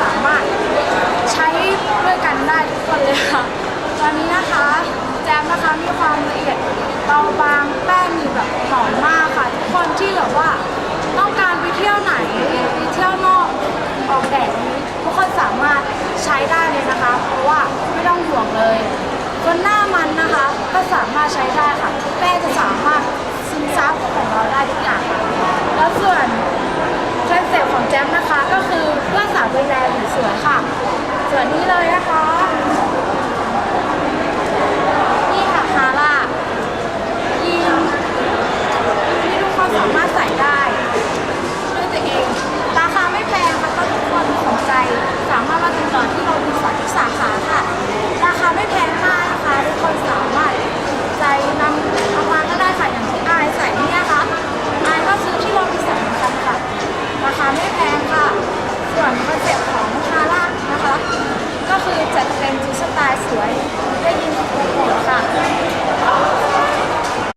สามารถใช้ด้วยกันได้ทุกคนเลยค่ะ ตอนนี้นะคะ แจมนะคะมีความละเอียดเบาบางแป้งมีแบบหอมมากค่ะ ทุกคนที่แบบว่าต้องการไปเที่ยวไหนไปเที่ยวนอกออกแดดนี้ทุกคนสามารถใช้ได้เลยนะคะ เพราะว่าไม่ต้องห่วงเลยบนหน้ามันนะคะก็สามารถใช้ได้ค่ะแป้งจะสามารถซึมซับของเราได้ทุกอย่างค่ะแล้วส่วนเคอนเซ็ปของแจมนะคะก็คือ เพื่าสาวดูแลผิวสวยค่ะส่วนนี้เลยนะคะ